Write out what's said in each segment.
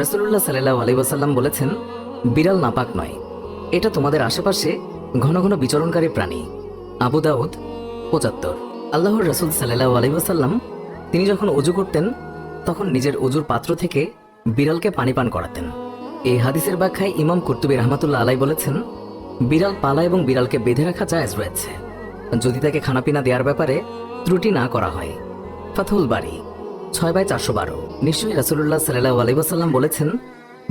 রসুল্লাহ সাল্লাহ আলী বলেছেন, বিড়াল নাপাক নয়। এটা তোমাদের আশেপাশে ঘন ঘন বিচরণকারী প্রাণী। আবু দাউদ, পঁচাত্তর। আল্লাহর রসুল সাল্লাহ আলী তিনি যখন অজু করতেন, তখন নিজের অজুর পাত্র থেকে বিড়ালকে পানি পান করাতেন। এই হাদিসের ব্যাখ্যায় ইমাম কুর্তুবী রহমাতুল্লাহ আলাই বলেছেন, বিড়াল পালা এবং বিড়ালকে বেঁধে রাখা জায়েজ রয়েছে। যদি তাকে খানাপিনা দেওয়ার ব্যাপারে ত্রুটি না করা হয়। ফাথুল বাড়ি ছয় বাই চারশো বারো। নিশ্চয়ই রাসুল্লাহ সাল্লাহ আলাইসাল্লাম বলেছেন,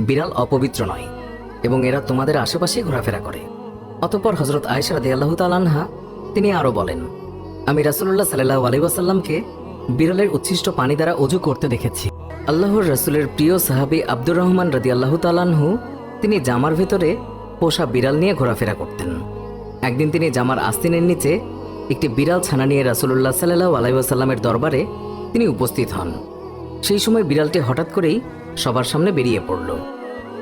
বিড়াল অপবিত্র নয় এবং এরা তোমাদের আশেপাশে ঘোরাফেরা করে। অতঃপর হজরত আয়েশা রাদি আল্লাহ তালানহা তিনি আরও বলেন, আমি রাসুল্লাহ সাল্লাহ আলাইসাল্লামকে বিড়ালের উচ্ছিষ্ট পানি দ্বারা অজু করতে দেখেছি। আল্লাহর রাসুলের প্রিয় সাহাবি আব্দুর রহমান রাদি আল্লাহ তালানহু তিনি জামার ভেতরে পোষা বিড়াল নিয়ে ঘোরাফেরা করতেন। একদিন তিনি জামার আস্তিনের নিচে একটি বিড়াল ছানা নিয়ে রাসুল্লাহ সাল্লাহ আলাইসাল্লামের দরবারে তিনি উপস্থিত হন। সেই সময় বিড়ালটি হঠাৎ করেই সবার সামনে বেরিয়ে পড়ল।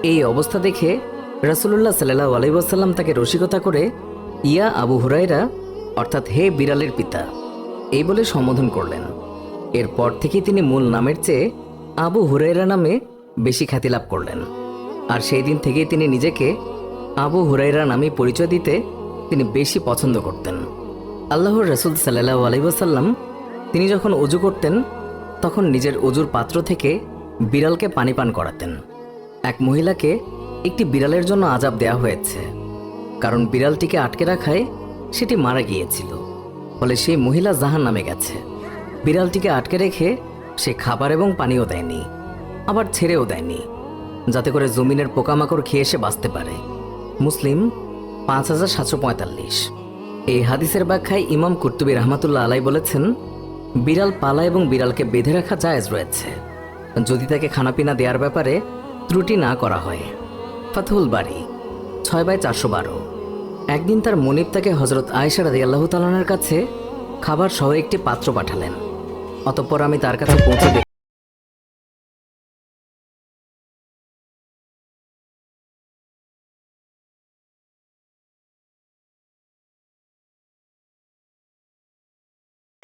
এই অবস্থা দেখে রাসুল্লাহ সাল্লাহ আলাইসাল্লাম তাকে রসিকতা করে, ইয়া আবু হুরাইরা অর্থাৎ হে বিড়ালের পিতা। এই বলে সম্বোধন করলেন। এরপর থেকে তিনি মূল নামের চেয়ে আবু হুরাইরা নামে বেশি খ্যাতি লাভ করলেন। আর সেই দিন থেকেই তিনি নিজেকে আবু হুরাইরা নামে পরিচয় দিতে তিনি বেশি পছন্দ করতেন। আল্লাহর রসুল সাল্লাহ আলাইসাল্লাম তিনি যখন অজু করতেন, তখন নিজের অজুর পাত্র থেকে বিড়ালকে পানি পান করাতেন। এক মহিলাকে একটি বিড়ালের জন্য আজাব দেয়া হয়েছে, কারণ বিড়ালটিকে আটকে রাখায় সেটি মারা গিয়েছিল। ফলে সেই মহিলা জাহান নামে গেছে। বিড়ালটিকে আটকে রেখে সে খাবার এবং পানিও দেয়নি, আবার ছেড়েও দেয়নি, যাতে করে জমিনের পোকামাকড় খেয়ে সে বাঁচতে পারে। মুসলিম পাঁচ হাজার সাতশো পঁয়তাল্লিশ। এই হাদিসের ব্যাখ্যায় ইমাম কুর্তুবী রহমাতুল্লাহ আলাই বলেছেন বিড়াল পালা এবং বিড়ালকে বেঁধে রাখা জায়েজ রয়েছে। যদি তাকে খানাপিনা দেওয়ার ব্যাপারে ত্রুটি না করা হয়। ফাতহুল বাড়ি ছয় বাই চারশো বারো। একদিন তার মনিব তাকে হজরত আয়েশা রাদি আল্লাহ তালানের কাছে খাবার সহ একটি পাত্র পাঠালেন। অতঃপর আমি তার কাছে পৌঁছে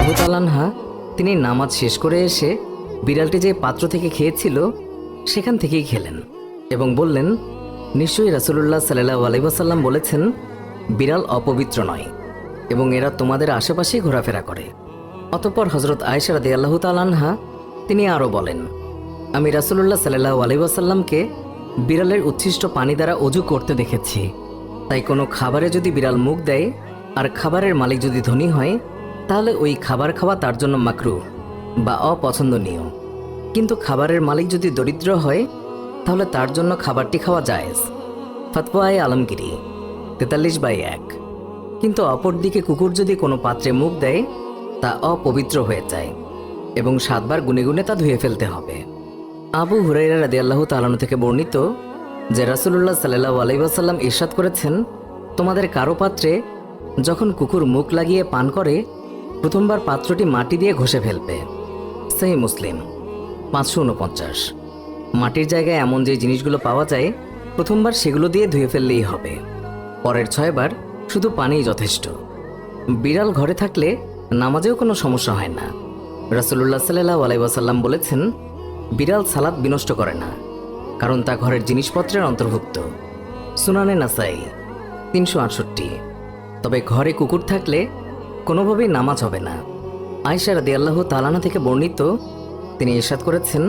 আবু তালানহা তিনি নামাজ শেষ করে এসে বিড়ালটি যে পাত্র থেকে খেয়েছিল, সেখান থেকেই খেলেন এবং বললেন, নিশ্চয়ই রাসুলুল্লাহ সাল্লাহ আলাইসাল্লাম বলেছেন, বিড়াল অপবিত্র নয় এবং এরা তোমাদের আশেপাশেই ঘোরাফেরা করে। অতঃপর হজরত আয়েশা রাদি আল্লাহ তালানহা তিনি আরও বলেন, আমি রাসুলুল্লাহ সাল্লাহ আলাইসাল্লামকে বিড়ালের উচ্ছিষ্ট পানি দ্বারা অজু করতে দেখেছি। তাই কোনো খাবারে যদি বিড়াল মুখ দেয়, আর খাবারের মালিক যদি ধনী হয় তাহলে ওই খাবার খাওয়া তার জন্য মাকরু বা অপছন্দনীয়। কিন্তু খাবারের মালিক যদি দরিদ্র হয়, তাহলে তার জন্য খাবারটি খাওয়া জায়েজ। ফাতওয়ায় আলমগিরি, তেতাল্লিশ বাই এক। কিন্তু অপরদিকে কুকুর যদি কোনো পাত্রে মুখ দেয়, তা অপবিত্র হয়ে যায় এবং সাতবার গুনে গুনে তা ধুয়ে ফেলতে হবে। আবু হুরাইরা রাদি আল্লাহ তালানো থেকে বর্ণিত যে রাসুল্লাহ সাল্লাহ আলাইসাল্লাম ইরশাদ করেছেন, তোমাদের কারও পাত্রে যখন কুকুর মুখ লাগিয়ে পান করে প্রথমবার পাত্রটি মাটি দিয়ে ঘষে ফেলবে। সেই মুসলিম, পাঁচশো উনপঞ্চাশ মাটির জায়গায় এমন যে জিনিসগুলো পাওয়া যায়, প্রথমবার সেগুলো দিয়ে ধুয়ে ফেললেই হবে। পরের ছয়বার শুধু পানিই যথেষ্ট। বিড়াল ঘরে থাকলে নামাজেও কোনো সমস্যা হয় না। রাসুল্লাহ সাল্লাহ আলাইসাল্লাম বলেছেন, বিড়াল সালাদ বিনষ্ট করে না, কারণ তা ঘরের জিনিসপত্রের অন্তর্ভুক্ত। সুনানে নাসাই, তিনশো আটষট্টি। তবে ঘরে কুকুর থাকলে কোনোভাবেই নামাজ হবে না। আয়সা রাদি আল্লাহ তালানা থেকে বর্ণিত, তিনি ইরশাদ করেছেন,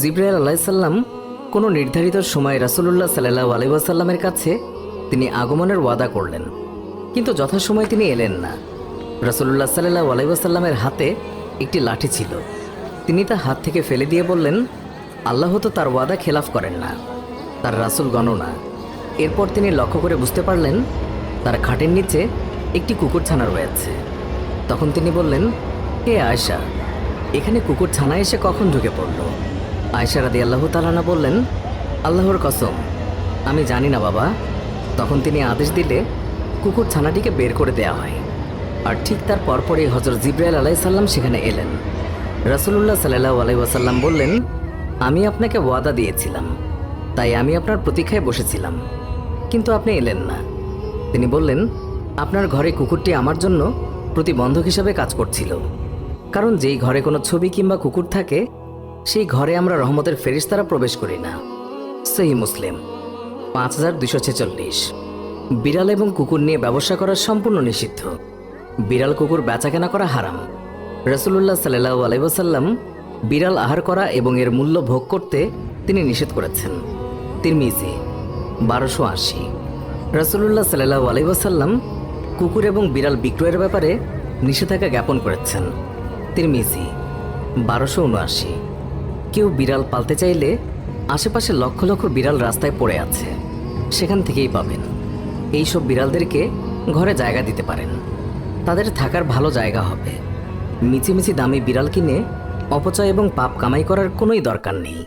জিব্রাইল আলাইসাল্লাম কোনো নির্ধারিত সময়ে রাসুলুল্লাহ সাল্লাহ আলাইসাল্লামের কাছে তিনি আগমনের ওয়াদা করলেন। কিন্তু যথাসময়ে তিনি এলেন না। রাসুলুল্লাহ সাল্লাহ আলাইসাল্লামের হাতে একটি লাঠি ছিল। তিনি তা হাত থেকে ফেলে দিয়ে বললেন, আল্লাহ তো তার ওয়াদা খেলাফ করেন না, তার রাসুল গণনা। এরপর তিনি লক্ষ্য করে বুঝতে পারলেন, তার খাটের নিচে একটি কুকুর ছানা রয়েছে। তখন তিনি বললেন, হে আয়সা এখানে কুকুর ছানা এসে কখন ঢুকে পড়ল? আয়সা রাদি আল্লাহ তালানা বললেন, আল্লাহর কসম, আমি জানি না বাবা। তখন তিনি আদেশ দিলে কুকুর ছানাটিকে বের করে দেয়া হয়। আর ঠিক তার পরপরই হজর জিব্রাইল আলাইসাল্লাম সেখানে এলেন। রাসুলুল্লাহ সাল্লাহ আলাইসাল্লাম বললেন, আমি আপনাকে ওয়াদা দিয়েছিলাম, তাই আমি আপনার প্রতীক্ষায় বসেছিলাম, কিন্তু আপনি এলেন না। তিনি বললেন আপনার ঘরে কুকুরটি আমার জন্য প্রতিবন্ধক হিসাবে কাজ করছিল। কারণ যেই ঘরে কোনো ছবি কিংবা কুকুর থাকে, সেই ঘরে আমরা রহমতের ফেরিস্তারা প্রবেশ করি না। সেই মুসলিম, পাঁচ হাজার দুশো ছেচল্লিশ। বিড়াল এবং কুকুর নিয়ে ব্যবসা করা সম্পূর্ণ নিষিদ্ধ। বিড়াল কুকুর বেচাকেনা করা হারাম। রসুল্লাহ সাল্লাহ আলাইসাল্লাম বিড়াল আহার করা এবং এর মূল্য ভোগ করতে তিনি নিষেধ করেছেন। তিরমিজি, বারোশো আশি। রসুল্লাহ সাল্লাহ আলাইসাল্লাম কুকুর এবং বিড়াল বিক্রয়ের ব্যাপারে নিষেধাজ্ঞা জ্ঞাপন করেছেন। তিরমিজি বারোশো উনআশি। কেউ বিড়াল পালতে চাইলে আশেপাশে লক্ষ লক্ষ বিড়াল রাস্তায় পড়ে আছে। সেখান থেকেই পাবেন। এইসব বিড়ালদেরকে ঘরে জায়গা দিতে পারেন। তাদের থাকার ভালো জায়গা হবে। মিছিমিছি দামি বিড়াল কিনে অপচয় এবং পাপ কামাই করার কোনোই দরকার নেই।